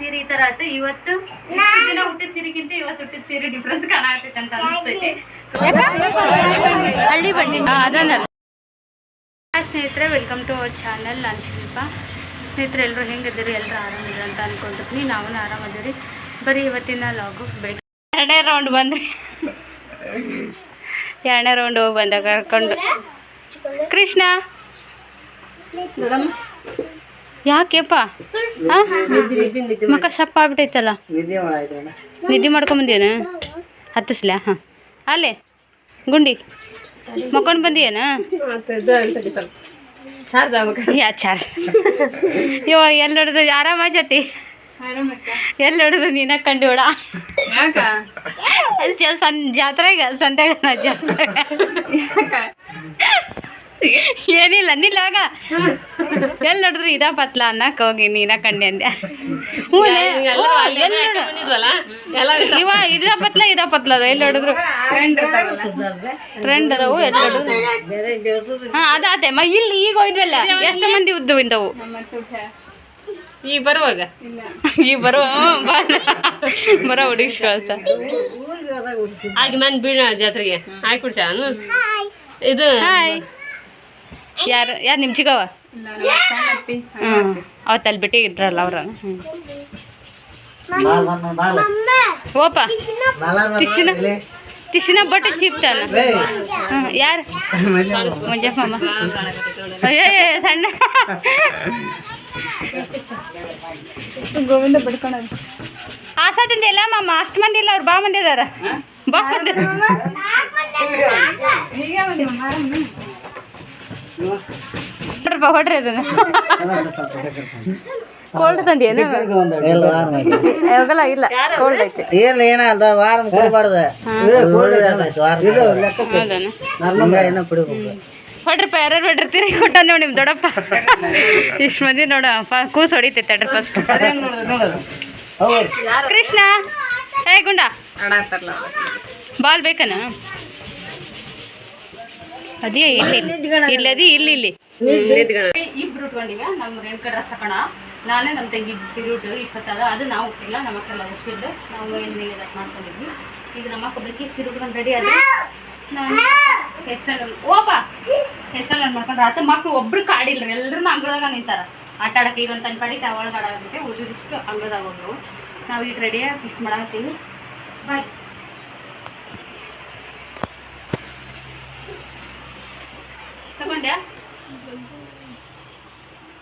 ಸೀರೆ ಈ ತರ ಆಯ್ತು. ಇವತ್ತು ದಿನ ಹುಟ್ಟಿದ ಸೀರೆಗಿಂತ ಇವತ್ತು ಹುಟ್ಟಿದ ಸೀರೆ ಡಿಫ್ರೆನ್ಸ್ ಕಾಣತೈತೆ ಅಂತ ಅನಿಸ್ತೈತಿ. ಹಳ್ಳಿ ಬನ್ನಿ. ಅದನ್ನಲ್ಲ ಹಾಯ್ ಸ್ನೇಹಿತರೆ ವೆಲ್ಕಮ್ ಟು ಅವರ್ ಚಾನಲ್ ನಾನು ಶಿಲ್ಪ. ಸ್ನೇಹಿತರೆ ಎಲ್ಲರೂ ಹೆಂಗಿದ್ದೀರಿ? ಎಲ್ಲರೂ ಆರಾಮಿದ್ರು ಅಂತ ಅನ್ಕೊಂಡಿರ್ತೀನಿ ನಾವು ಆರಾಮದಿರಿ ಬರೀ ಇವತ್ತಿನ ಲಾಗು ಬೆಳಿಗ್ಗೆ ಎರಡನೇ ರೌಂಡ್ ಬಂದ್ರಿ. ಎರಡನೇ ರೌಂಡ್ ಹೋಗಿ ಬಂದಾಗ ಕರ್ಕೊಂಡು ಕೃಷ್ಣ. ಯಾಕೆಪ್ಪ? ಹಾಂ ಮಕ್ಕ ಸಪ್ಪ ಆಗ್ಬಿಟ್ಟೈತಲ್ಲ. ನಿದ್ದೆ ಮಾಡ್ಕೊಂಬಂದೇನ ಹತ್ತಿಸ್ಲ? ಹಾಂ. ಅಲ್ಲೇ, ಗುಂಡಿ. ಮಕ್ಕೊಂಡು ಬಂದಿಯೇನ? ಯಾ, ಚಾರ್ಜ್. ಯೋ ಎಲ್ಲಿ ನೋಡಿದ್ರು ಆರಾಮ ಜೊತೆ ಎಲ್ಲಿ ನೋಡಿದ್ರು ನೀನ ಕಂಡು ಜ ಸನ್ ಜಾತ್ರೆಗೆ? ಸಂತೆಗ ಜಾತ್ರೆ ಏನಿಲ್ಲ ನಿಲ್ಲಾಗ ಆಗ. ಎಲ್ಲಿ ನೋಡಿದ್ರು? ಇದ ಪತ್ಲ ಅನ್ನಕ್ ಹೋಗಿ ನೀನ ಕಂಡೆ ಅಂದೆ ಹ್ಞೂ ಇವ ಇದ ಪತ್ಲ ಇದ ಪತ್ಲ ಅದ ಎಲ್ಲಿ ನೋಡಿದ್ರು? ಟ್ರೆಂಡ್ ಇರ್ತಾವಲ್ಲ ಟ್ರೆಂಡ್ ಅದಾವು ಎಲ್ಲಿ ನೋಡಿದ್ರು? ಹಾ ಅದಾತೆ ಮ ಇಲ್ಲಿ ಈಗ ಹೋಯ್ದ್ವಲ್ಲ ಎಷ್ಟು ಮಂದಿ ಉದ್ದು ಇಂದವು ಈ ಬರುವಾಗ? ಈ ಬರುವ ಬರೋ ಹುಡುಗಿ ಕಳ್ಸ ಆಗಿ ಮನ್ ಬೀಳ ಜಾತ್ರೆಗೆ. ಆಯ್ತು ಕುಡ್ಸ ಇದು ಹಾಯ್ ಯಾರು ಯಾರು ನಿಮ್ಮ ಚಿಕ್ಕವ ಹ್ಞೂ ಅವತ್ತು ಅಲ್ಲಿ ಬಿಟ್ಟು ಇದ್ರಲ್ಲ ಅವ್ರ ಹ್ಞೂ ಓಪ. ತಿಶಿನ ತಿಶಿನ ಬಟ್ಟೆ ಚೀಪ್ತಾನ. ಹ್ಞೂ ಯಾರು? ಮಂಜಪ್ಪಮ್ಮ ಅಯ್ಯೋ ಸಣ್ಣ. ಗೋವಿಂದ ಬಡ್ಕೊಂಡ ಸಾಧ್ಯ ಇಲ್ಲ ಮಾಮ ಅಷ್ಟು ಮಂದಿ ಇಲ್ಲ ಅವ್ರು ಬಾ ಮಂದಿ ಅದಾರ ಬಾ ಮಂದಿ ಹೊಡ್ರಪ್ಪ ಹೊಡ್ರಿ ಅದನ್ನ. ಕೋಲ್ಡ್ ತಂದೇನು ಯಾವಾಗಲ್ಲ ಇಲ್ಲ ಕೋಲ್ಡ್ ಐತೆ. ಏನ್ ಏನಲ್ದ ವಾರ ಕೊಡಬಾರ್ದು ಏನೋ ಹೊಡ್ರಪ್ಪ ಯಾರ್ಯಾರು ಹೊಡಿರ್ತೀರಿ ಕೊಟ್ಟ ನೋಡಿ ನಿಮ್ಮ ದೊಡ್ಡಪ್ಪ. ಇಷ್ಟು ಮಂದಿ ನೋಡ ಫ ಕೂಸು ಹೊಡಿತೈತೆ ಅಡ್ರ ಫಸ್ಟ್ ಕೃಷ್ಣ ಏ ಗುಂಡ. ಬಾಲ್ ಬೇಕನ? ಅದೇ ಇಲ್ಲಿ. ಇಲ್ಲದಿ ಇಲ್ಲಿ ಇಲ್ಲಿ. ಇಬ್ರು ಉಟ್ಕೊಂಡಿವ ನಮ್ಮ ರೇಣುಕ ರಸಕಣ ನಾನೇ ನಮ್ಮ ತಂಗಿ ಸೀರೆ ಉಟ್ಟು ಅದು ನಾವು ಉಟ್ಟಿಲ್ಲ ನಮ್ಮ ಮಕ್ಕಳೆಲ್ಲ ಹುಷಿದ್ದು ನಾವು ಏನು ಮೇಲೆ ಇದಕ್ಕೆ ಮಾಡ್ಕೊಂಡಿದ್ವಿ. ಈಗ ನಮ್ಮ ಅಕ್ಕ ಸೀರೆ ಉಟ್ಕೊಂಡು ರೆಡಿ ಆದ ನಾನು ಸ್ಟೈಲ್ ಓಪ! ಸ್ಟೈಲ್ ಮಾಡ್ಕೊಂಡ್ರೆ ಆತ ಮಕ್ಳು ಒಬ್ರು ಕಾಡಿಲ್ಲ. ಎಲ್ಲರೂ ಅಂಗಳದಾಗ ನಿಂತಾರ. ಆಟ ಆಡಕ್ಕೆ ಈಗ ಒಂದು ತನ್ನ ಪಾಡಿ ಒಳಗೆ ಆಡಾಗುತ್ತೆ ಉಳಿದಿಷ್ಟು ಅಂಗಳದಾಗ ಹೋಗ್ರು ನಾವು ಈಗ ರೆಡಿಯಾಗಿ ಫಿಶ್ ಮಾಡ್ತೀವಿ ಬಾಯ್ ತಗೊಂಡ್ಯಾ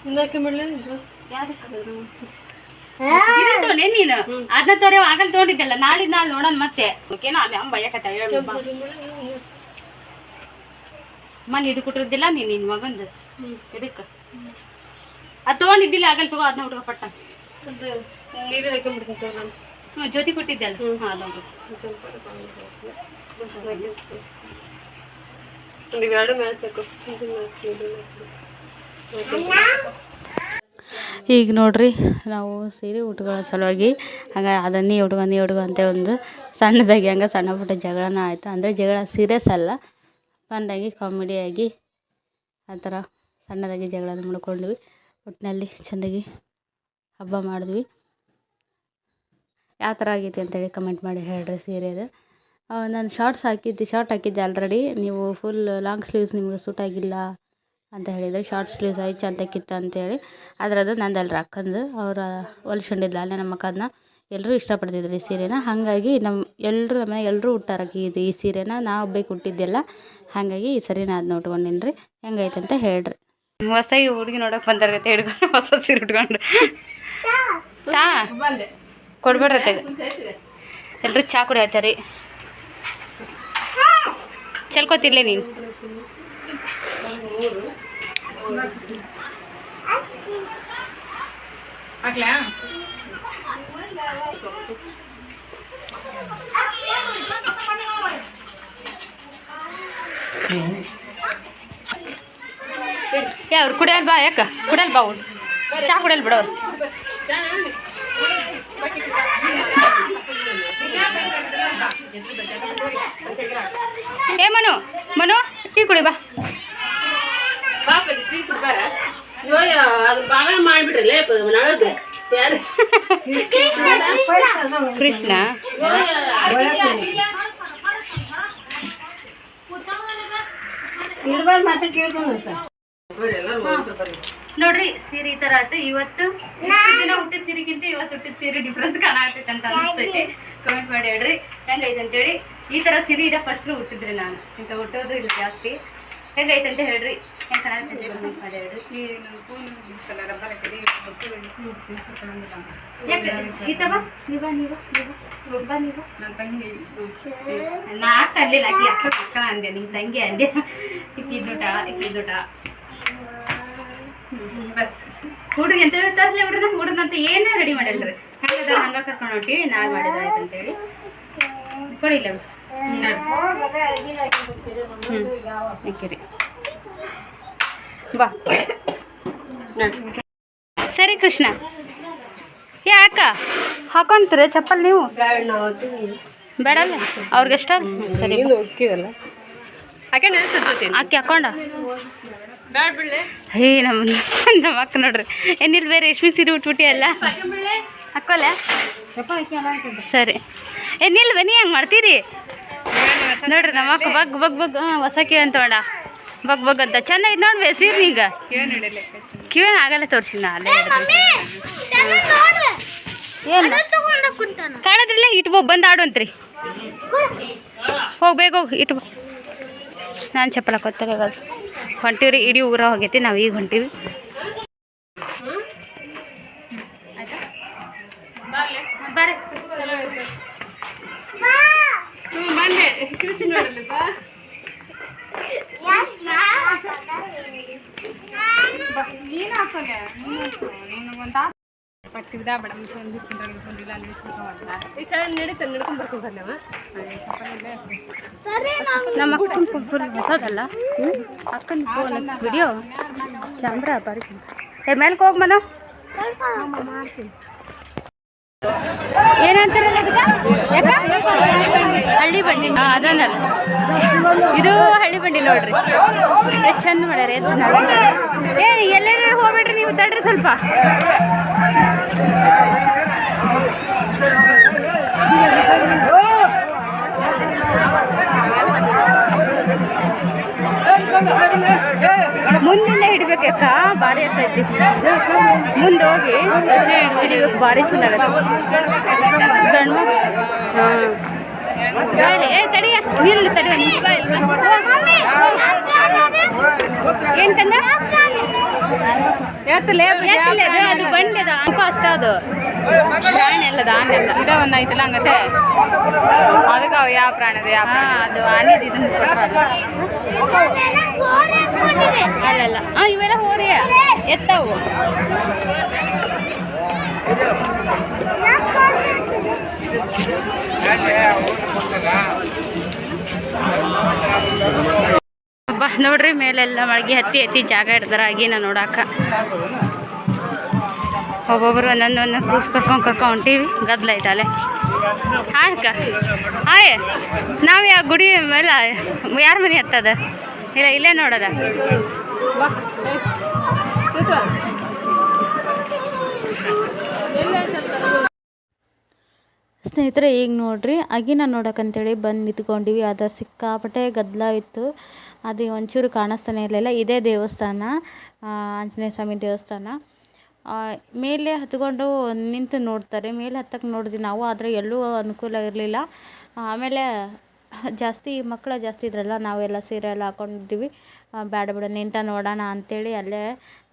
ಇನ್ನಕ್ಕೆ ಬಿಡ್ಲಿ ಇದು ತಗೊಂಡೆ? ನೀನು? ಅದನ್ನ ತೋರೆ ಆಗಲ್ ತಗೊಂಡಿದ್ದಲ್ಲ ನಾಳಿದ್ ನಾಳೆ ನೋಡೋಣ ಮತ್ತೆ. ಓಕೆನಾ ಅಲ್ಲಿ ಅಮ್ಮ ಹೇಳು ಮನೆ ಇದು ಕೊಟ್ಟಿರೋದಿಲ್ಲ ನೀನು ನಿನ್ನ ಮಗಂದು ಇದಕ್ಕೆ ಅದು ತಗೊಂಡಿದ್ದಿಲ್ಲ ಆಗಲ್ ತಗೋ ಅದನ್ನ ಹುಡುಗ ಪಟ್ಟ. ನೀರು ಹಾಕೊಂಡ್ಬಿಡ್ತೀನಿ ನಾನು ಹ್ಞೂ ಜ್ಯೋತಿ ಕೊಟ್ಟಿದ್ದಲ್ಲ ಹಾಂ ಅದೊಂದು ಒಂದು ಈಗ ನೋಡ್ರಿ, ನಾವು ಸೀರೆ ಉಟ್ಕೊಳ್ಳೋ ಸಲುವಾಗಿ, ಹಂಗೆ ಅದನ್ನೇ ಹುಡುಗ ನೀ ಹುಡುಗ ಅಂತ ಒಂದು ಸಣ್ಣದಾಗಿ ಹಂಗೆ ಸಣ್ಣ ಪುಟ್ಟ ಜಗಳನ ಆಯಿತು. ಅಂದರೆ ಜಗಳ ಸೀರಿಯಸ್ ಅಲ್ಲ ಬಂದಾಗಿ ಕಾಮಿಡಿಯಾಗಿ ಆ ಥರ ಸಣ್ಣದಾಗಿ ಜಗಳನ ಮಾಡ್ಕೊಂಡ್ವಿ. ಒಟ್ಟಿನಲ್ಲಿ ಚೆಂದಾಗಿ ಹಬ್ಬ ಮಾಡಿದ್ವಿ. ಯಾವ ಥರ ಆಗೈತಿ ಅಂತೇಳಿ ಕಮೆಂಟ್ ಮಾಡಿ ಹೇಳ್ರಿ ಸೀರೆದು. ನಾನು ಶಾರ್ಟ್ಸ್ ಹಾಕಿದ್ದೆ ಶಾರ್ಟ್ ಹಾಕಿದ್ದೆ ಆಲ್ರೆಡಿ ನೀವು ಫುಲ್ ಲಾಂಗ್ ಸ್ಲೀವ್ಸ್ ನಿಮಗೆ ಸೂಟ್ ಆಗಿಲ್ಲ ಅಂತ ಹೇಳಿದ್ರು. ಶಾರ್ಟ್ ಸ್ಲೀವ್ಸ್ ಐದು ಚಂದಕ್ಕಿತ್ತು ಅಂತೇಳಿ ಆದ್ರೆ ಅದು ಅಲ್ಲಿ ಅಕ್ಕಂದು. ಅವ್ರು ಹೊಲ್ಸ್ಕೊಂಡಿದ್ಲ ಅಲ್ಲೇ ನಮ್ಮ ಅಕ್ಕದನ್ನ ಎಲ್ಲರೂ ಇಷ್ಟಪಡ್ತಿದ್ರು ಈ ಸೀರೆನ. ಹಾಗಾಗಿ ನಮ್ಮ ಎಲ್ಲರೂ ನಮ್ಮ ಎಲ್ಲರೂ ಹುಟ್ಟಾರಕ್ಕೆ ಇದು ಈ ಸೀರೆನ. ನಾವು ಬೇಕು ಹುಟ್ಟಿದ್ದೆಲ್ಲ ಹಾಗಾಗಿ ಈ ಸರಿ ನಾನು ಅದನ್ನ ಉಟ್ಕೊಂಡಿನಿ ರೀ ಹೆಂಗೈತೆ ಅಂತ ಹೇಳ್ರಿ. ಹೊಸ ಈ ಹುಡುಗಿ ನೋಡಕ್ಕೆ ಬಂದಾರ ಹಿಡ್ಕೊಂಡು ಹೊಸ ಸೀರೆ ಉಟ್ಕೊಂಡು. ತಾ. ಕೊಡ್ಬೇಡ್ರಿ ತೆಗ ಎಲ್ಲರೂ ಚಾ ಕುಡಿಯತ್ತಾರೆ. ಚಲ್ಕೋತಿರ್ಲೇ ನೀನು. ಯಾವ್ರು ಕುಡಿಯಲ್ ಬಾ ಯಾಕ? ಕುಡಿಯಲ್ ಬಾ ಅವ್ರು. ಚಾ ಕುಡಿಯಲ್ ಬಿಡೋರು ಏ ಮನು ಮನು ಟೀ ಕುಡಿ ಬಾ ಪಾಪ ಟೀ ಕುಡ್ತಾರ ಅಯ್ಯೋ ಅದು ಬಾಳ ಮಾಡ್ಬಿಟ್ರಲ್ಲ ನಳದ ಯಾರು ಕೃಷ್ಣ ಇರ್ಬಾರ್ದು ಮತ್ತೆ ಕೇಳ್ಕೊಂಡು ನೋಡ್ರಿ ಸೀರೆ ಈ ತರ ಆಯ್ತು ಇವತ್ತು ಇಷ್ಟು ದಿನ ಹುಟ್ಟಿದ ಸೀರೆಗಿಂತ ಇವತ್ತು ಹುಟ್ಟಿದ ಸೀರೆ ಡಿಫ್ರೆನ್ಸ್ ಕಾಣತೈತೆ ಅಂತ ಅನಿಸ್ತೈತಿ ಕಮೆಂಟ್ ಮಾಡಿ ಹೇಳ್ರಿ ಹೆಂಗೈತೆ ಅಂತೇಳಿ ಈ ತರ ಸಿರಿ ಇದೆ ಫಸ್ಟ್ ಹುಟ್ಟಿದ್ರಿ ನಾನು. ಇಂಥ ಹುಟ್ಟೋದು ಇಲ್ಲ ಜಾಸ್ತಿ. ಹೆಂಗೈತೆ ಅಂತ ಹೇಳ್ರಿ. ಹೆಂಗ್ ಮಾಡಿ ಹೇಳ್ರಿ. ನೀವ ನಾಲ್ಕು ಅಲ್ಲಿಲ್ಲ ಆಕಿ ಅಕ್ಕ ಅಂದೆ ನಿನ್ ತಂಗಿ ಅಂದೆ. ಇಕ್ಕಿದ್ದುಟ ಇಕ್ಕಿದ್ದುಟ. ಇಕ್ಕಿ ದುಟ ಬಸ್. ಹುಡುಗಿ ಅಂತ ತರ್ಸ್ಲಿ ಹುಡುಗ? ಹುಡುಗಂತ ಏನೇ ರೆಡಿ ಮಾಡಿಲ್ರಿ. ಹಂಗದ ಹಂಗ ಕರ್ಕೊಂಡು ಹೊಂಟಿವಿ ನಾಳೆ ಮಾಡಿದ್ರೆ ಆಯ್ತು ಅಂತೇಳಿ. ಕೊಡಿಲ್ಲ ಬಾ. ಸರಿ ಕೃಷ್ಣ. ಯಾಕ ಹಾಕೊಂತೀರ ಚಪ್ಪಲ್ ನೀವು? ಬೇಡಲ್ಲ? ಅವ್ರಿಗೆಷ್ಟ ಸರಿ, ಬಾ. ಹೋಗ್ತೀವಲ್ಲ ಆಕಿ ಹಾಕೊಂಡ? ಹೇ ನಮ್ಮ ನಮ್ಮ ಅಕ್ಕ ನೋಡ್ರಿ. ಏನಿಲ್ಲ ಬೇರೆ, ರೇಷ್ಮೆ ಸೀರೆ ಉಟ್ಬಿಟ್ಟಿ ಅಲ್ಲ ಹಾಕೋಲ್ಲ ಸರಿ. ಏ ನೀ ಹಂಗೆ ಮಾಡ್ತೀರಿ ನೋಡ್ರಿ ನಮ್ಮ ಅಕ್ಕ ಬಗ್ ಬಗ್ ಬಗ್ ಹೊಸಕಿ ಅಂತ ನೋಡ. ಬಗ್ ಬಗ್ ಅಂತ. ಚೆನ್ನಾಗಿ ನೋಡ್ಬೇ ಸೀರೆ ಈಗ. ಕಿವಿ ಆಗಲ್ಲ ತೋರಿಸಿ ನಾ ಅಲ್ಲೇ ಏನು? ಇಟ್ಬೋ ಬಂದು ಆಡುವಂತ್ರಿ ಹೋಗ್ಬೇಕು ಹೋಗಿ ಇಟ್ಬೋ. ನಾನು ಚಪ್ಪಲ ಹಾಕೋತಾರೆ ಈಗ ಹೊಂಟಿವ್ರಿ ಇಡೀ ಊರ ಹೋಗೈತಿ ನಾವು ಈಗ ಹೊಂಟೀವಿ ಬರ್ರಿ ನೀನು ಹಾಕೋಲ್ಲ ನೀನು ಒಂದು ಪತ್ತಿದ ಬಡ ಈ ಕಡೆ ನಡೀತಾ ನಡ್ಕೊಂಡ್ ಬರ್ಕೊಂಡ್ ಬರ್ಲವ ನಮ್ಮ ಹೊಸದಲ್ಲ ಅಕ್ಕನ ಫೋನ್ ವಿಡಿಯೋ? ಕ್ಯಾಮ್ರಾ ಬಾರಿ ಏ ಹೋಗಿ ಮನು. ಏನಂತಾರಲ್ಲ ಯಾಕ? ಹಳ್ಳಿ ಬಂಡಿ. ಹಾಂ ಅದನ್ನಲ್ಲ ಇದು ಹಳ್ಳಿ ಬಂಡಿ ನೋಡ್ರಿ. ಎಷ್ಟು ಚಂದ ಮಾಡ್ಯಾರ ಏ ಎಲ್ಲರೂ ಹೋಗ್ಬೇಡ್ರಿ ನೀವು? ತಡ್ರಿ ಸ್ವಲ್ಪ. ಮುಂದಿಂದ ಹಿಡ್ಬೇಕಕ್ಕ ಭಾರಿ ಆಗ್ತೈತಿ ಮುಂದೆ ಹೋಗಿ ಹಿಡಿಬೇಕು. ಭಾರಿ ಚಂದ ಗಂಡು ಹಾಂ. ಏ ತಡಿಯ ನಿಲ್ಲು ತಡಿಯ ಏನ್ ಕಂದ? ಎತ್ತಲೆ ಅದು ಬಂಡಿ ಅದು ಅಂಕ ಅಷ್ಟ ಅದು. ಪ್ರಾಣಿ ಅಲ್ಲದ ಆನೆ ಅಲ್ಲ. ಇದ ಒಂದು ಐತಲ್ಲ ಹಂಗತೆ. ಅದಕ್ಕೆ ಅವು ಯಾವ ಪ್ರಾಣಿ ಅದು ಯಾವ ಅದು. ಆನೆ ಇದನ್ನ ಅಲ್ಲಲ್ಲ ಹಾಂ ಇವೆಲ್ಲ ಹೋರಿ ಎತ್ತವು. ನೋಡ್ರಿ, ಮೇಲೆಲ್ಲ ಮಳಗಿ ಹತ್ತಿ ಹತ್ತಿ ಜಾಗ ಇಡ್ತಾರ, ಆಗಿನ ನೋಡಾಕ. ಒಬ್ಬೊಬ್ರು ಒಂದೊಂದು ಒಂದೊಂದು ಕೂಸ್ ಕರ್ಕೊಂಡು ಕರ್ಕೊಂಡು ಹೊಂಟೀವಿ, ಗದ್ಲ ಐತಲೆ ಹಾಯ್ ಅಕ್ಕ. ಹಾಯ್. ನಾವು ಯಾವ ಗುಡಿ ಮೇಲೆ, ಯಾರ ಮನೆ ಹತ್ತದ? ಇಲ್ಲ, ಇಲ್ಲೇ ನೋಡದ? ಸ್ನೇಹಿತರೆ, ಈಗ ನೋಡ್ರಿ ಆಗಿನ ನೋಡಕ್ಕಂತೇಳಿ ಬಂದು ನಿಂತ್ಕೊಂಡಿವಿ. ಅದು ಸಿಕ್ಕಾಪಟ್ಟೆ ಗದ್ದಲ ಇತ್ತು. ಅದು ಒಂಚೂರು ಕಾಣಿಸ್ತಾನೆ ಇರಲಿಲ್ಲ. ಇದೇ ದೇವಸ್ಥಾನ ಆಂಜನೇಯ ಸ್ವಾಮಿ ದೇವಸ್ಥಾನ. ಮೇಲೆ ಹತ್ಕೊಂಡು ನಿಂತು ನೋಡ್ತಾರೆ. ಮೇಲೆ ಹತ್ತಕ್ಕೆ ನೋಡಿದ್ವಿ ನಾವು, ಆದರೆ ಎಲ್ಲೂ ಅನುಕೂಲ ಇರಲಿಲ್ಲ. ಆಮೇಲೆ ಜಾಸ್ತಿ ಮಕ್ಕಳು ಜಾಸ್ತಿ ಇದ್ರಲ್ಲ, ನಾವೆಲ್ಲ ಸೀರೆ ಎಲ್ಲ ಹಾಕೊಂಡಿದ್ವಿ ಬೇಡ ಬೇಡ ನಿಂತ ನೋಡೋಣ ಅಂಥೇಳಿ ಅಲ್ಲೇ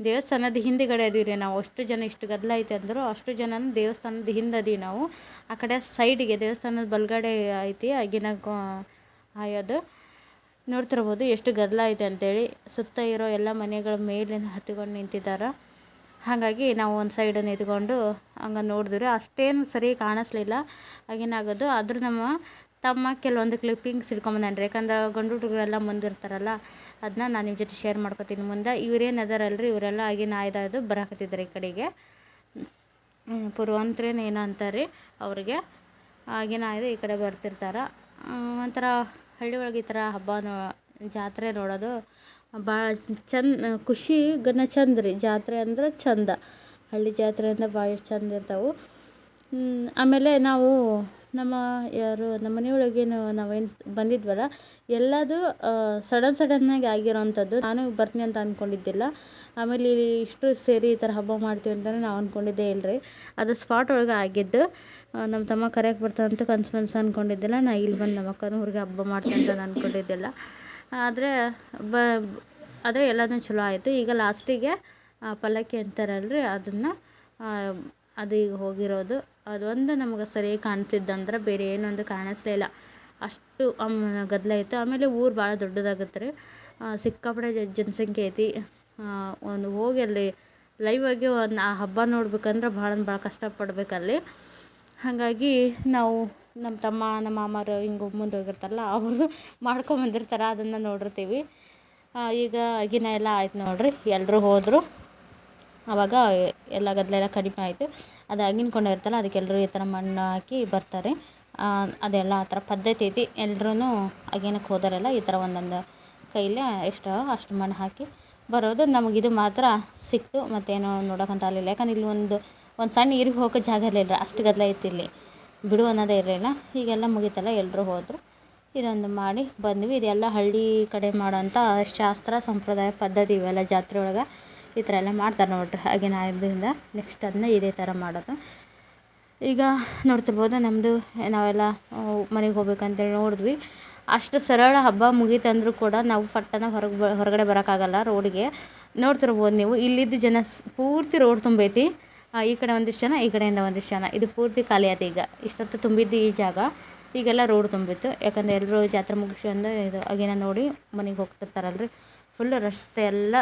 ದೇವಸ್ಥಾನದ ಹಿಂದುಗಡೆ ಅದೀವಿ ರೀ ನಾವು. ಅಷ್ಟು ಜನ ಇಷ್ಟು ಗದ್ದಲ ಐತೆ ಅಂದರು, ಅಷ್ಟು ಜನ ದೇವಸ್ಥಾನದ ಹಿಂದೆ ಅದೀವಿ ನಾವು. ಆ ಕಡೆ ಸೈಡಿಗೆ ದೇವಸ್ಥಾನದ ಬಲಗಡೆ ಐತಿ, ಆಗಿನ ಆಯೋದು ನೋಡ್ತಿರ್ಬೋದು ಎಷ್ಟು ಗದ್ದಲ ಐತೆ ಅಂಥೇಳಿ ಸುತ್ತ ಇರೋ ಎಲ್ಲ ಮನೆಗಳ ಮೇಲಿಂದ ಹತ್ತಿಕೊಂಡು ನಿಂತಿದ್ದಾರೆ ಹಾಗಾಗಿ ನಾವು ಒಂದು ಸೈಡ್ ನಿಂತ್ಕೊಂಡು ಹಂಗೆ ನೋಡಿದ್ರೆ ಅಷ್ಟೇನು ಸರಿ ಕಾಣಿಸ್ಲಿಲ್ಲ. ಆಗೇನಾಗೋದು ಆದ್ರೆ ನಮ್ಮ ತಮ್ಮ ಕೆಲವೊಂದು ಕ್ಲಿಪ್ಪಿಂಗ್ಸ್ ಹಿಡ್ಕೊಂಬಂದಾನ್ರಿ ಯಾಕಂದ್ರೆ ಗಂಡು ಹುಡುಗರೆಲ್ಲ ಮುಂದಿರ್ತಾರಲ್ಲ ಅದನ್ನ ನಾನು ನಿಮ್ಮ ಜೊತೆ ಶೇರ್ ಮಾಡ್ಕೊತೀನಿ ಮುಂದೆ. ಇವ್ರೇನು ಅದಾರಲ್ರಿ ಇವರೆಲ್ಲ ಆಗಿನ ಆಯ್ದಾಯ್ದು ಬರಾಕತ್ತಿದ್ರು ಈ ಕಡೆಗೆ. ಪೂರ್ವಂತ್ರೇನು ಪುರ್ವಂತ್ರೇನು ಅಂತಾರೆ ಅವ್ರಿಗೆ ಆಗಿನ ಆಯ್ದು ಈ ಕಡೆ ಬರ್ತಿರ್ತಾರೆ. ಒಂಥರ ಹಳ್ಳಿ ಒಳಗೆ ಈ ಥರ ಹಬ್ಬ ಜಾತ್ರೆ ನೋಡೋದು ಭಾಳ ಚಂದ, ಖುಷಿ ಗನ ಚಂದ ರೀ. ಜಾತ್ರೆ ಅಂದ್ರೆ ಚಂದ. ಹಳ್ಳಿ ಜಾತ್ರೆ ಅಂದ್ರೆ ಭಾಳ ಚಂದ ಇರ್ತಾವೆ. ಆಮೇಲೆ ನಾವು ನಮ್ಮ ಯಾರು ನಮ್ಮ ಮನೆಯೊಳಗೆ ನಾವೇನು ಬಂದಿದ್ವಲ್ಲ, ಎಲ್ಲದು ಸಡನ್ ಸಡನ್ನಾಗಿ ಆಗಿರೋವಂಥದ್ದು ನಾನು ಬರ್ತೀನಿ ಅಂತ ಅಂದ್ಕೊಂಡಿದ್ದಿಲ್ಲ ಆಮೇಲೆ ಇಷ್ಟು ಸೇರಿ ಈ ಥರ ಹಬ್ಬ ಮಾಡ್ತೀವಿ ಅಂತಲೇ ನಾವು ಅಂದ್ಕೊಂಡಿದ್ದೇ ಇಲ್ಲರಿ ಅದು ಸ್ಪಾಟ್ ಒಳಗೆ ಆಗಿದ್ದು ನಮ್ಮ ತಮ್ಮ ಕರೆಯಕ್ಕೆ ಬರ್ತಾನಂತ ಕನ್ಸು ಮನ್ಸು ಅಂದ್ಕೊಂಡಿದ್ದಿಲ್ಲ ನಾ ಇಲ್ಲಿ ಬಂದು ನಮ್ಮ ಅಕ್ಕನ ಊರಿಗೆ ಹಬ್ಬ ಮಾಡ್ತೀನಿ ಅಂತ ನಾನು ಅಂದ್ಕೊಂಡಿದ್ದಿಲ್ಲ ಆದರೆ, ಬ, ಆದರೆ ಎಲ್ಲದೂ ಚಲೋ ಆಯಿತು. ಈಗ ಲಾಸ್ಟಿಗೆ ಪಲ್ಲಕ್ಕಿ ಅಂತಾರಲ್ರಿ, ಅದನ್ನು ಅದು ಈಗ ಹೋಗಿರೋದು. ಅದೊಂದು ನಮ್ಗೆ ಸರಿಯಾಗಿ ಕಾಣ್ತಿದ್ದಂದ್ರೆ ಬೇರೆ ಏನೊಂದು ಕಾಣಿಸ್ಲೇ ಇಲ್ಲ. ಅಷ್ಟು ಗದ್ದಲ ಇತ್ತು. ಆಮೇಲೆ ಊರು ಭಾಳ ದೊಡ್ಡದಾಗತ್ತೆ ರೀ. ಸಿಕ್ಕಾಪಟ್ಟೆ ಜನಸಂಖ್ಯೆ ಐತಿ. ಒಂದು ಹೋಗಿ ಅಲ್ಲಿ ಲೈವ್ ಆಗಿ ಒಂದು ಆ ಹಬ್ಬ ನೋಡ್ಬೇಕಂದ್ರೆ ಭಾಳ ಭಾಳ ಕಷ್ಟಪಡ್ಬೇಕಲ್ಲಿ ಹಾಗಾಗಿ ನಾವು ನಮ್ಮ ತಮ್ಮ, ನಮ್ಮ ಮಾಮಾರು ಹಿಂಗೆ ಮುಂದೆ ಹೋಗಿರ್ತಾರಲ್ಲ ಅವ್ರದ್ದು ಮಾಡ್ಕೊಂಬಂದಿರ್ತಾರೆ ಅದನ್ನು ನೋಡಿರ್ತೀವಿ. ಈಗ ಅಗಿನ ಎಲ್ಲ ಆಯ್ತು ನೋಡಿರಿ. ಎಲ್ಲರೂ ಹೋದರು. ಆವಾಗ ಎಲ್ಲ ಗದ್ದಲ ಕಡಿಮೆ ಆಯಿತು. ಅದು ಆಗಿನ ಇರ್ತಲ್ಲ ಅದಕ್ಕೆ ಎಲ್ಲರೂ ಈ ಥರ ಮಣ್ಣು ಹಾಕಿ ಬರ್ತಾರೆ. ಅದೆಲ್ಲ ಆ ಥರ ಪದ್ಧತಿ ಐತಿ. ಎಲ್ಲರೂ ಆಗಿನಕ್ಕೆ ಹೋದರೆಲ್ಲ ಈ ಥರ ಒಂದೊಂದು ಕೈಲೇ ಎಷ್ಟು ಅಷ್ಟು ಮಣ್ಣು ಹಾಕಿ ಬರೋದು. ನಮಗಿದು ಮಾತ್ರ ಸಿಕ್ತು. ಮತ್ತೇನು ನೋಡೋಕ್ಕಂತ ಆಗಲಿಲ್ಲ. ಯಾಕಂದ್ರೆ ಇಲ್ಲಿ ಒಂದು ಒಂದು ಸಣ್ಣ ಇರಿಗೆ ಹೋಗೋ ಜಾಗ ಇರಲಿಲ್ಲ ಅಷ್ಟು ಗದ್ದಲ ಇತ್ತು ಇಲ್ಲಿ. ಬಿಡು ಅನ್ನೋದೇ ಇರಲಿಲ್ಲ. ಹೀಗೆಲ್ಲ ಮುಗೀತಲ್ಲ ಎಲ್ಲರೂ ಹೋದರು. ಇದೊಂದು ಮಾಡಿ ಬಂದ್ವಿ. ಇದೆಲ್ಲ ಹಳ್ಳಿ ಕಡೆ ಮಾಡೋಂಥ ಶಾಸ್ತ್ರ, ಸಂಪ್ರದಾಯ ಪದ್ಧತಿ ಇವೆಲ್ಲ ಜಾತ್ರೆ ಒಳಗೆ. ಈ ಥರ ಎಲ್ಲ ಮಾಡ್ತಾರೆ ನೋಡ್ರಿ. ಹಾಗೇನ ಇದರಿಂದ ನೆಕ್ಸ್ಟ್ ಅದನ್ನ ಇದೇ ಥರ ಮಾಡೋದು. ಈಗ ನೋಡ್ತಿರ್ಬೋದು ನಮ್ಮದು ನಾವೆಲ್ಲ ಮನೆಗೆ ಹೋಗ್ಬೇಕಂತೇಳಿ ನೋಡಿದ್ವಿ. ಅಷ್ಟು ಸರಳ ಹಬ್ಬ ಮುಗೀತಂದ್ರೂ ಕೂಡ ನಾವು ಪಟ್ಟನ ಹೊರಗೆ ಬ, ಹೊರಗಡೆ ಬರೋಕ್ಕಾಗಲ್ಲ ರೋಡಿಗೆ. ನೋಡ್ತಿರ್ಬೋದು ನೀವು, ಇಲ್ಲಿದ್ದು ಜನ ಪೂರ್ತಿ ರೋಡ್ ತುಂಬೈತಿ. ಈ ಕಡೆ ಒಂದಿಷ್ಟು ಜನ, ಈ ಕಡೆಯಿಂದ ಒಂದಿಷ್ಟು ಜನ. ಇದು ಪೂರ್ತಿ ಖಾಲಿ ಆಯ್ತು ಈಗ. ಇಷ್ಟೊತ್ತು ತುಂಬಿದ್ದು ಈ ಜಾಗ. ಈಗೆಲ್ಲ ರೋಡ್ ತುಂಬಿತ್ತು. ಯಾಕಂದರೆ ಎಲ್ಲರೂ ಜಾತ್ರೆ ಮುಗಿಸ್ಕೊಂಡು ಇದು, ಅಗೇನ ನೋಡಿ ಮನೆಗೆ ಹೋಗ್ತಿರ್ತಾರಲ್ರಿ. ಫುಲ್ ರಸ್ತೆ ಎಲ್ಲ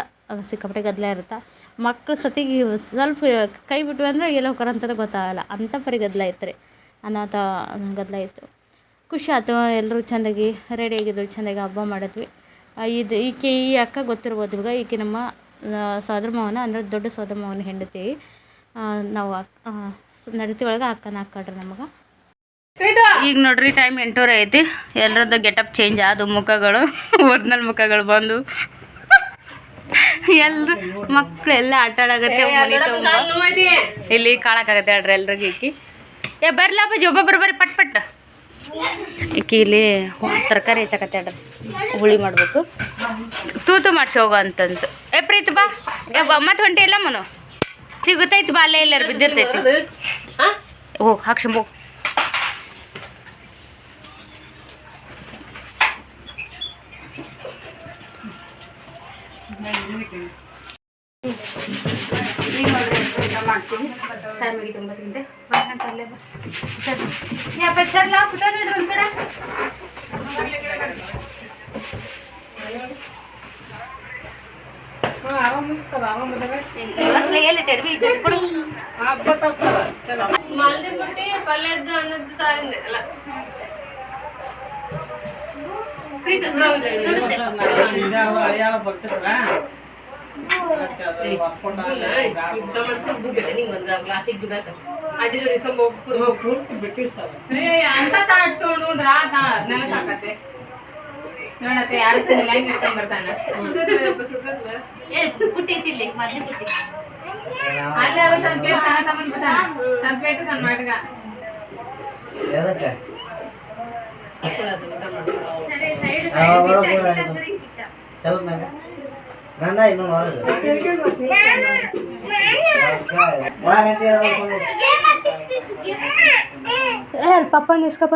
ಸಿಕ್ಕಾಪಟ್ಟೆ ಗದ್ದಲ ಇರುತ್ತೆ. ಮಕ್ಳು ಸತಿಗೆ ಸ್ವಲ್ಪ ಕೈ ಬಿಟ್ವಿ ಅಂದ್ರೆ ಎಲ್ಲ ಹೋಗ್ತಾರ ಅಂತಲೇ ಗೊತ್ತಾಗಲ್ಲ ಅಂಥ ಪರಿ ಗದ್ದಲ ಇತ್ತು ರೀ. ಅನಾಥ ಗದ್ದಲ ಇತ್ತು. ಖುಷಿ ಆಯ್ತು ಎಲ್ಲರೂ ಚೆಂದಾಗಿ ರೆಡಿ ಆಗಿದ್ರು ಚೆಂದಾಗಿ ಹಬ್ಬ ಮಾಡಿದ್ವಿ. ಇದು ಈಕೆ ಈ ಅಕ್ಕ ಗೊತ್ತಿರ್ಬೋದು ಇವಾಗ ಈಕೆ ನಮ್ಮ ಸೋದರ ಮಾವನ ಅಂದ್ರೆ ದೊಡ್ಡ ಸೋದರ ಮಾವನ ಹೆಂಡತಿ. ನಾವು ಅಕ್ಕ ನಡತಿ ಒಳಗೆ ಅಕ್ಕನ ಹಾಕ್ಕೊಡ್ರಿ ನಮಗೆ. ಈಗ ನೋಡ್ರಿ ಟೈಮ್ ಎಂಟೂವರೆ ಐತಿ. ಎಲ್ಲರದ್ದು ಗೆಟಪ್ ಚೇಂಜ್ ಆದು ಮುಖಗಳು ಒರಿಜಿನಲ್ ಮುಖಗಳು ಬಂದು. ಎಲ್ಲರೂ ಮಕ್ಕಳೆಲ್ಲ ಆಟ ಆಡಾಗತ್ತೆ ಮನೆ ತುಂಬ ಇಲ್ಲಿ ಕಾಳಕ್ಕಾಗತ್ತೆ ಹೇಳ್ರಿ ಎಲ್ರಿಗೂ ಈಕಿ. ಏ ಬರ್ಲಪ್ಪ ಅಪ್ಪಾಜಿ ಒಬ್ಬೊಬ್ಬರು ಬರ್ರಿ ಪಟ್ ಪಟ್. ಈಕಿ ಇಲ್ಲಿ ತರಕಾರಿ ಹೆಚ್ಚಾಕತ್ತೆ ಹೇಳ್ರಿ. ಹುಳಿ ಮಾಡಬೇಕು. ತೂತು ಮಾಡ್ಸಿ ಹೋಗೋ ಅಂತಂತ ಏ ಪ್ರೀತಿ ಬಾ. ಏ ಮತ್ತೆ ಹೊಂಟಿ ಇಲ್ಲ ಮನು. ಸಿಗುತ್ತೈತಿ ಬಾ ಅಲ್ಲೇ ಎಲ್ಲಾರು ಬಿದ್ದಿರ್ತೈತಿ. ಹೋಗಿ ಹಾಕ್ಸಂಬ ಹೋಗ್ ಈಗ ನೋಡ್ರಿ ಊಟ ಮಾಡ್ತೀನಿ ಟೈಮ್ ಆಗಿ ತುಂಬ ತಿಂದೆ ಅಲ್ಲೇ ಬಾ ಸರಿ ಯಾ ಪೆಚ್ಚರ್ಲ ಪುಟ ನೋಡ್ರಿ ಒಂದು ಕಡೆ ಅಸಲು ಎಲ್ಲಿ ಟೆರ್ವಿ ಕೊಡು ಪ್ರೀತಿ ಸುಡುತ್ತೆ ಅಂತ ತಾಟ್ ತೊಗೊಂಡ್ರ ನನಗೆ ಸಾಕತ್ತೆ. ನೋಡತ್ತೆ ಯಾರು ತಿನ್ನಲ್ಲ ಹಿಂಗ್ ಇಟ್ಕೊಂಡ್ ಬರ್ತಾನ. ಏ ಪುಟ್ಟಿ ಐತಿ ಇಲ್ಲಿ ಮೊದ್ಲೇ ಪುಟ್ಟಿ. ಅಲ್ಲೇ ಅವ್ರು ತನ್ನ ಪ್ಲೇಟ್ ತಾನ ತಗೊಂಡ್ಬಿಡ್ತಾನ ತನ್ನ ಪ್ಲೇಟ್ ತನ್ನ ಮಡ್ಗ. ಎದಕ್ಕೆ ಸರಿ ಸೈಡ್ ಸೈಡ್. ಸ್ವಲ್ಪ ಮೇಲೆ ಗಂಡ ಇನ್ನೊಂದು ಒಳಗೆ ಒಳ ಗಂಟೆ ಪಪ್ಪ ನಿಸ್ಕಪ್ಪ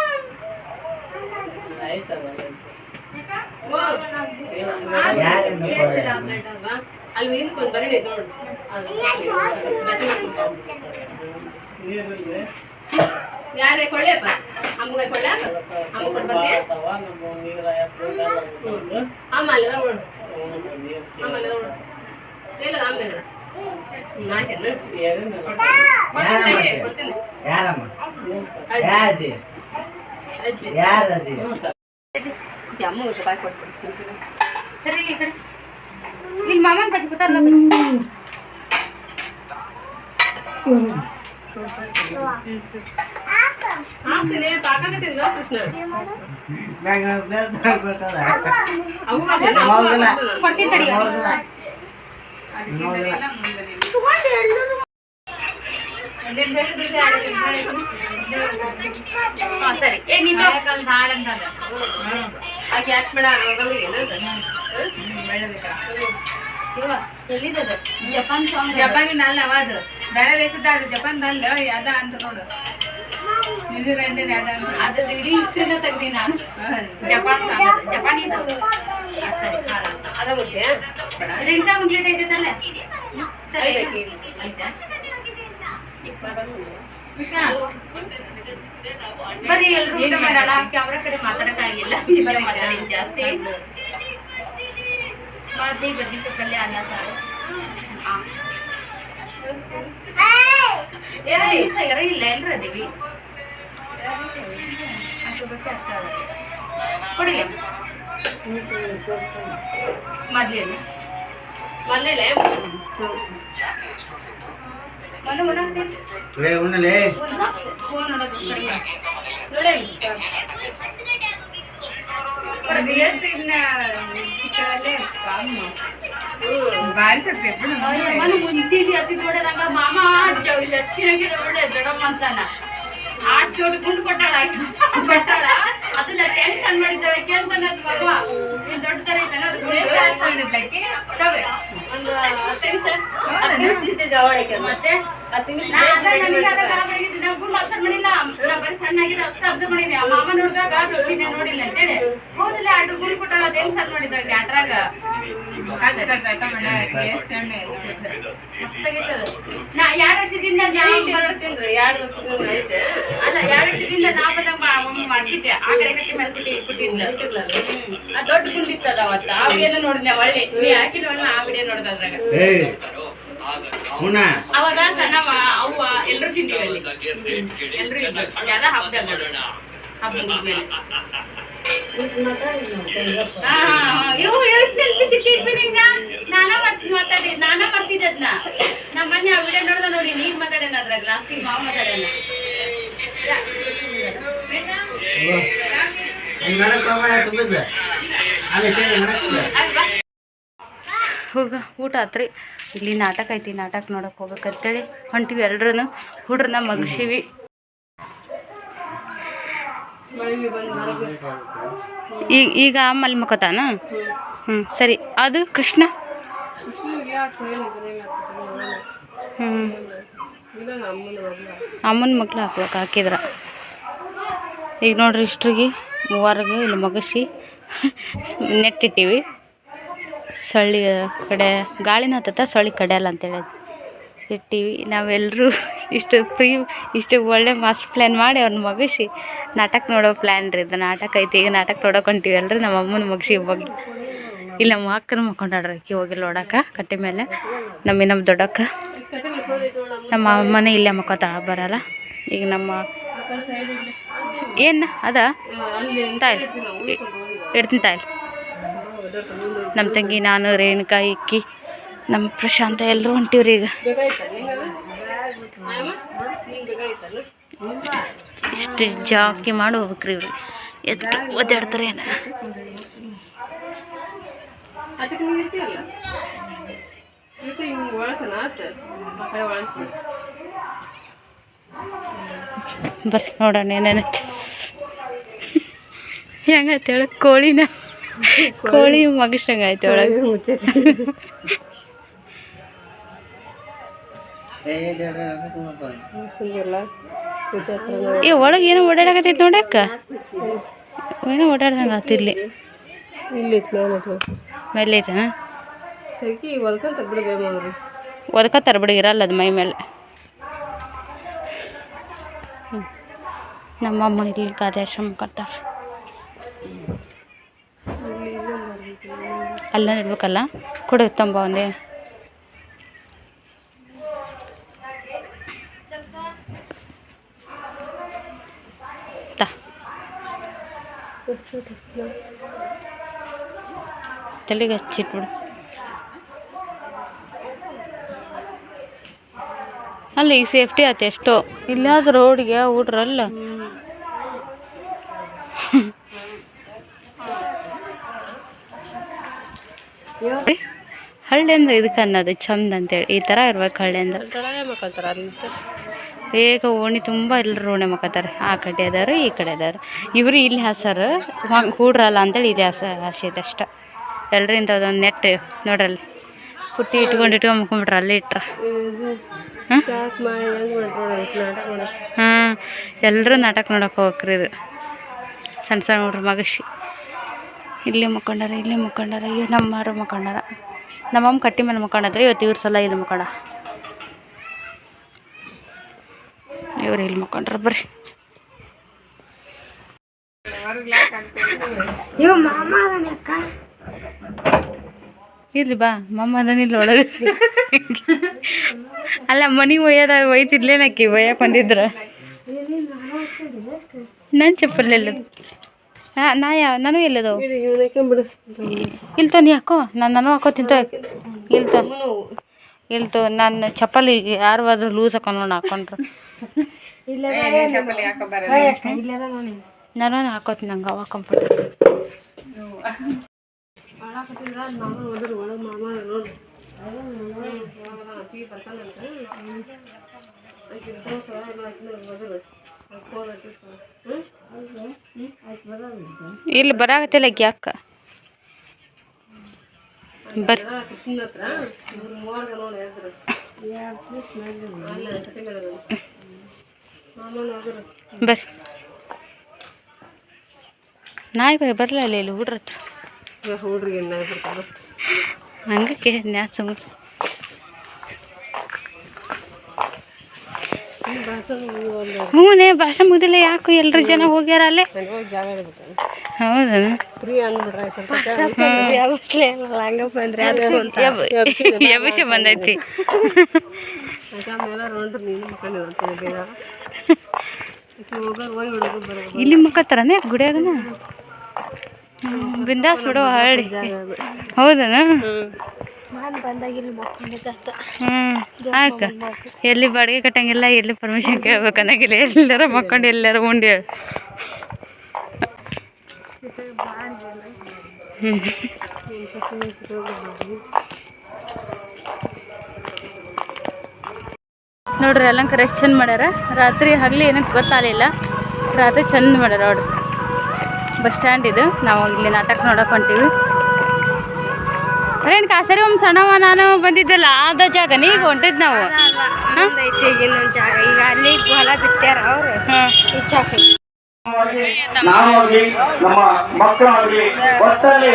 ಅಲ್ಲಿ ನಿಂತ್ಕೊಂಡು ಬರಡಿ ನೋಡು ಯಾರೇ ಕೊಳ್ಳೆಪ್ಪ ಅಮ್ಮಗೆ ಕೊಳ್ಳೆ ಅಮ್ಮ ಕೊಟ್ಟು ಬಂದೆ ಅಮ್ಮ ಅಲ್ಲಿ ನೋಡು ಅಲ್ಲಿ ನೋಡು ಇಲ್ಲ ಕೊಡ್ತೀನಿ ಕೊಡ್ತೀನಿ ಯಾರಮ್ಮ? ಯಾಜಿ ಅಜ್ಜಿ ಯಾರಜಿ ಅಮ್ಮಗೆ ಬಾಯ್ ಕೊಟ್ಬಿಡ್ತೀನಿ ಸರಿ ಇಲ್ಲಿ ಈ ಕಡೆ ಇಲ್ಲಿ ಮಾಮನ ಬಜ್ಜಿ ಕೂತಾರಲ್ಲ ಹಾಕ್ತೀನಿ ಸಾಕಾಗತ್ತೀನಿ ಕೃಷ್ಣ ಅವು ಹೌದಲ್ಲ. ಕೊಡ್ತೀನಿ ತಡಿ ಹಾಂ ಸರಿ. ಏ ನೀನು? ಆಕೆ ಯಾಕೆ ಬೇಡ ಎಲ್ಲಿದ್ದದು? ಜಪಾನ್ ಸಾಂಗ್ ಜಪಾನಿನ ಅಲ್ಲ ಅವಾದು ಬೇರೆ ದೇಶದ ಅದು ಜಪಾನ್ ಅಲ್ಲ ಅದ ಅಂತ ನೋಡು. ನ್ಯೂಜಿಲೆಂಡಿನ ಅದ ಅಂತ. ಅದು ಇಡೀ ಹಿಸ್ಟ್ರಿನ ನಾನು ಜಪಾನ್ ಸಾಂಗ್ ಜಪಾನಿ ಜಪಾನೀಸ್ ಅದು. ಸರಿ ಸಾರ ಅದ ಮುದ್ದೆ ರೆಂಟ ಕಂಪ್ಲೀಟ್ ಐತಲ್ಲ ಸರಿ ಆಯ್ತಾ. ಬರೀ ಎಲ್ರು ಊಟ ಮಾಡೋಣ ಕ್ಯಾಮ್ರಾ ಕಡೆ ಮಾತಾಡಕ್ಕಾಗಿಲ್ಲ ಬರೀ ಮಾತಾಡಿ ಜಾಸ್ತಿ ಬಾದಿ ಬದ್ನಿ ಪಲ್ಯ ಅನ್ನ ಸಾರು ಹಾಂ ಏನ ಇರ ಇಲ್ಲ ಎಲ್ರು ಅದೀವಿ ಅಷ್ಟು ಬಟ್ಟೆ ಅಷ್ಟೇ ಅದ ಕೊಡಿಲ್ಲ ಮೊದ್ಲೇನು ಮೊನ್ನೆಲೆ ರೇ ಉಣ್ಣಲೆ ಮನು ಮುಂಚೀಟಿ ಹತ್ತಿ ನೋಡಿದಾಗ ಮಾಮ ಲಕ್ಷಿನಾಗಿಲ್ಲ ನೋಡೆ ದೊಡ್ಡಮ್ಮ ಅಂತಾನ ಆಟ್ ಚೋಟಿ ಗುಂಡು ಕೊಟ್ಟಾಳ. ಕೊಟ್ಟಾಳ? ಅದನ್ನ ಟೆನ್ಷನ್ ಮಾಡಿದ್ದಾಳೆ ಅಂತ ಅನ್ನೋದ್ವಲ್ವಾ ನೀನ್ ದೊಡ್ಡ ತರ ಇದ್ದಾನೆ, ಅದು ಗುಂಡು ಹಾಕೊಂಡಿದ್ದಕ್ಕೆ ಒಂದು ಇರ್ತೈತೆ ಅವಳಿಗೆ. ಮತ್ತೆ ನಾವು ನೋಡಿಲ್ಲ ಅಂತೇಳಿ ಹೌದಿಲ್ಲ ಅಡು ಗುಂಡು ಕೊಟ್ಟಳ ಅದೇನ್ ಸಣ್ಣ ನೋಡಿದ ಕ್ಯಾಟ್ರಾಗ ನಾ ಎರಡು ವರ್ಷದಿಂದ ನಾ ಬರ್ತೀನಿ ಎರಡು ವರ್ಷದಿಂದ ಐತೆ ಅಲ್ಲ ಮಾಡಿಸಿದ್ದೆ ಆ ಕಡೆ ಆ ದೊಡ್ಡ ಗುಂಡಿತ್ತದ ಅವತ್ತ. ಆ ವಿಡಿಯೋನ ನೋಡಿದ್ದೆ ಒಳ್ಳೆ? ನೀ ಹಾಕಿದ ಆ ವಿಡಿಯೋ ನೋಡ್ದ ಅವಾಗ ಸಣ್ಣವ ಅವ್ವ ಎಲ್ಲರೂ ತಿಂತೀವಿ ಅಲ್ಲಿ. ಹಬ್ಬದಾಗ ನಾನಾ ಮಾತಾಡಿ ನಾನಾ ಬರ್ತಿದ್ದೆ ಅದನ್ನ ನಮ್ಮ ಮೊನ್ನೆ ಆ ವಿಡಿಯೋ ನೋಡ್ದ ನೋಡಿ ನೀನ್ ಮಾತಾಡೇನ ಅದ್ರಾಗ ಲಾಸ್ಟಿಗೆ ಮಾವ ಅಲ್ವಾ? ಹೋಗ, ಊಟ ಆತ್ರಿ. ಇಲ್ಲಿ ನಾಟಕ ಐತಿ, ನಾಟಕ ನೋಡಕ್ಕೆ ಹೋಗ್ಬೇಕಂತೇಳಿ ಹೊಂಟಿವಿ ಎಲ್ಲರೂ ಹುಡ್ರನ್ನ ಮಗಸಿವಿ. ಈಗ ಈಗ ಅಮ್ಮಲ್ಲಿ ಮುಖತಾನ? ಹ್ಞೂ ಸರಿ. ಅದು ಕೃಷ್ಣ? ಹ್ಞೂ ಅಮ್ಮನ ಮಕ್ಳು ಹಾಕ್ಬೇಕು, ಹಾಕಿದ್ರ. ಈಗ ನೋಡ್ರಿ ಇಷ್ಟ್ರಿಗೆ, ಮೂವರ್ಗೆ ಇಲ್ಲಿ ಮಗಸಿ ನೆಟ್ಟಿಟ್ಟಿವಿ ಸೊಳ್ಳಿ ಕಡೆ, ಗಾಳಿನ ಹತ್ತತ್ತ ಸೊಳ್ಳೆ ಕಡಿಯಲ್ಲ ಅಂತೇಳಿ ಇಟ್ಟಿವಿ. ನಾವೆಲ್ಲರೂ ಇಷ್ಟು ಫ್ರೀ ಇಷ್ಟು ಒಳ್ಳೆ ಮಾಸ್ಟರ್ ಪ್ಲ್ಯಾನ್ ಮಾಡಿ ಅವ್ರನ್ನ ಮುಗಿಸಿ, ನಾಟಕ ನೋಡೋ ಪ್ಲ್ಯಾನ್ ರೀ ಇದು. ನಾಟಕ ಐತಿ, ಈಗ ನಾಟಕ ನೋಡೋಕೆ ಅಲ್ರಿ ನಮ್ಮ ಅಮ್ಮನ ಮುಗಿಸಿ ಹೋಗಿ ಇಲ್ಲಿ, ನಮ್ಮ ಅಕ್ಕನ ಮಕ್ಕೊಂಡಾಡ್ರಿ ಅಕ್ಕಿ ಹೋಗಿ ನೋಡಕ್ಕೆ, ಕಟ್ಟಿ ಮೇಲೆ. ನಮ್ಮ ನಮ್ಮ ದೊಡ್ಡಕ್ಕ. ನಮ್ಮ ಅಮ್ಮನೇ ಇಲ್ಲೇ ಮಕ್ಕೋತಾಳ ಬರಲ್ಲ. ಈಗ ನಮ್ಮ ಏನು ಅದ? ತಾಯಿ ಇಡ್ತೀನಿ ತಾಯಿ ನಮ್ಮ ತಂಗಿ ನಾನು, ರೇಣುಕಾ, ಇಕ್ಕಿ, ನಮ್ಮ ಪ್ರಶಾಂತ, ಎಲ್ಲರೂ ಹೊಂಟಿವ್ರಿ ಈಗ. ಇಷ್ಟು ಜಾಕಿ ಮಾಡಿ ಹೋಗ್ಬೇಕ್ರಿ ಇವ್ರಿ. ಎಷ್ಟು ಒದ್ದಾಡ್ತಾರೆ ಏನು? ಬರ್ರಿ ನೋಡೋಣ ಏನೇನ ಹೆಂಗ ಹೇಳ? ಕೋಳಿನ? ಕೋಳಿ ಮಗಸಂಗ ಆಯ್ತು ಒಳಗೆ. ಏ ಒಳಗೆ ಏನೋ ಓಡಾಡಕತ್ತೈತಿ ನೋಡಕ್ಕ ಏನೋ ಓಡಾಡ್ದಂಗೆ ಆತಿರ್ಲಿ ಇಲ್ಲಿ. ಮೇಲೆ ಮೇಲೆ ಐತನ ಒದ್ಕತ್ತಾರ ಬಿಡಿ ಇರಲ್ಲ ಅದು ಮೈ ಮೇಲೆ. ನಮ್ಮಮ್ಮ ಇಲ್ಲಿ ಗಾದ್ಯಾಶ್ರಮ ಕೊಡ್ತಾರೆ ಅಲ್ಲ ಇಡ್ಬೇಕಲ್ಲ ಕೊಡು ತಂಬ ಒಂದೇ. ತಲೆಗೆ ಹಚ್ಚಿಟ್ಬಿಡು. ಅಲ್ಲಿ ಸೇಫ್ಟಿ ಆಯ್ತು ಎಷ್ಟೋ. ಇಲ್ಲಾದ ರೋಡಿಗೆ ಹುಡ್ರಲ್ಲ ಹಳ್ಳಿ ಅಂದ್ರೆ ಇದಕ್ಕೆ ಅನ್ನೋದು ಚಂದ ಅಂತೇಳಿ. ಈ ಥರ ಇರ್ಬೇಕು ಹಳ್ಳಿ ಅಂದ್ರೆ ಬೇಗ ಓಣಿ ತುಂಬ ಎಲ್ಲರೂ ಓಣಿ ಮಕ್ಕತಾರೆ. ಆ ಕಡೆ ಅದಾರು, ಈ ಕಡೆ ಅದಾರು. ಇವರು ಇಲ್ಲಿ ಹಸರು, ಹಂಗೆ ಕೂಡ್ರಲ್ಲ ಅಂತೇಳಿ ಇಲ್ಲಿ ಹಾಸ ಹಾಸಿದ ಅಷ್ಟ. ಎಲ್ಲರಿಂದ ಅದೊಂದು ನೆಟ್ ನೋಡ್ರಲ್ಲಿ. ಪುಟ್ಟಿ ಇಟ್ಕೊಂಡು ಇಟ್ಕೊಂಡು ಮುಕ್ಕೊಂಬಿಟ್ರೆ ಅಲ್ಲಿ ಇಟ್ರ. ಹಾಂ ಎಲ್ಲರೂ ನಾಟಕ ನೋಡಕ್ಕೆ ಹೋಗ್ರಿ ಇದು. ಸಣ್ಣ ಸಣ್ಣ ಹುಡ್ರು ಮಗಶಿ ಇಲ್ಲಿ ಮುಖಂಡರ ಇಲ್ಲಿ ಮುಖಂಡರ ಇಲ್ಲಿ ನಮ್ಮರು ಮುಖಂಡರ. ನಮ್ಮಮ್ಮ ಕಟ್ಟಿ ಮೇಲೆ ಮುಕ್ಕೊಂಡಾದ್ರೆ ಇವತ್ತು ಇವ್ರ ಸಲ ಇಲ್ಲಿ ಮುಖಂಡ. ಇವ್ರು ಇಲ್ಲಿ ಮುಖಂಡ್ರ ಬರ್ರಿ. ಇರ್ಲಿ ಬಾ ಮಮ್ಮ ಅದನ್ನ ಇಲ್ಲಿ ಒಳಗೆ. ಅಲ್ಲ ಮನೆಗೆ ಒಯ್ಯೋದ ಒಯ್ತಿದ್ಲೇನಕ್ಕಿ ಒಯ್ಯಕ್ಕೆ ಬಂದಿದ್ರು? ನನ್ನ ಚಪ್ಪಲ್ ಎಲ್ಲದು ಹಾಂ ನಾ ಯಾವ ನಾನು ಎಲ್ಲದವು ಇಲ್ತೋ ನೀ ಹಾಕೋ. ನಾನು ನಾನು ಹಾಕೋ ತೋ. ಇಲ್ತೋ ಇಲ್ತೋ ನನ್ನ ಚಪ್ಪಲಿ ಯಾರು ಆದ್ರೂ ಲೂಸ್ ಹಾಕೊಂಡು ಹಾಕೊಂಡ್ರು. ನಾನು ಹಾಕೋತೀನಿ ನಂಗೆ ಅವಾಗ ಕಂಫರ್ಟ್ ಇಲ್ಲಿ ಬರಾಕತ್ತಿಲ್ಲ ಆಕಿ ಅಕ್ಕ ಬರ್ರಿ ನಾಯಿ ಬಗ್ಗೆ ಬರಲ್ಲ ಇಲ್ಲ ಹುಡ್ರ ಹತ್ರ. ಹುಡ್ರಿಗೆ ಹಂಗಕ್ಕೆ ನ್ಯಾಸ ಸುಮ್ಮ ಹ್ಞೂ ಭಾಷ ಮುಗಿದಿಲ್ಲ ಯಾಕೆ ಎಲ್ಲರೂ ಜನ ಹೋಗ್ಯಾರ ಅಲ್ಲೇ? ಹೌದಾ ಬಂದೈತಿ ಇಲ್ಲಿ ಮುಖತ್ತರನೇ ಗುಡಿಯಾಗನ? ಬಿಂದಾಸ್ ಬಿಡು ಹಳ್ಳಿ. ಹೌದನ? ಹ್ಞೂ ಆಯ್ತು. ಎಲ್ಲಿ ಬಾಡಿಗೆ ಕಟ್ಟಂಗಿಲ್ಲ ಎಲ್ಲಿ ಪರ್ಮಿಷನ್ ಕೇಳ್ಬೇಕು ಅನ್ನಂಗಿಲ್ಲ ಎಲ್ಲಾರ ಮಕ್ಕೊಂಡು ಎಲ್ಲಾರ ಉಂಡಿ ಹೇಳಿ. ಹ್ಞೂ ನೋಡ್ರಿ ಅಲಂಕಾರ ಎಷ್ಟು ಚಂದ ಮಾಡ್ಯಾರ. ರಾತ್ರಿ ಹಗಲಿ ಏನಕ್ಕೆ ಗೊತ್ತಾಗಲಿಲ್ಲ. ರಾತ್ರಿ ಚಂದ ಮಾಡ್ಯಾರ ಅವ್ರು ಬಸ್ ಸ್ಟ್ಯಾಂಡ್ ಇದು. ನಾವು ಇಲ್ಲಿ ನಾಟಕ ನೋಡಕ್ಕೆ ಹೊಂಟೀವಿ. ರೇಣುಕಾ ಕಾಸರಿ ಒಮ್ಮೆ ಸಣ್ಣವ ನಾನು ಬಂದಿದ್ದಲ್ಲ ಆದ ಜಾಗ ಈಗ ಹೊಂಟಿದ್ ನಾವು. ಜಾಗ. ಈಗ ಅಲ್ಲಿ ಹೊಲ ಬಿತ್ತಾರ ಅವ್ರು. ಇಚ್ಛಾಕ ನಾವಾಗ್ಲಿ ನಮ್ಮ ಮಕ್ಕಳಾಗ್ಲಿ ಒಟ್ಟಲ್ಲಿ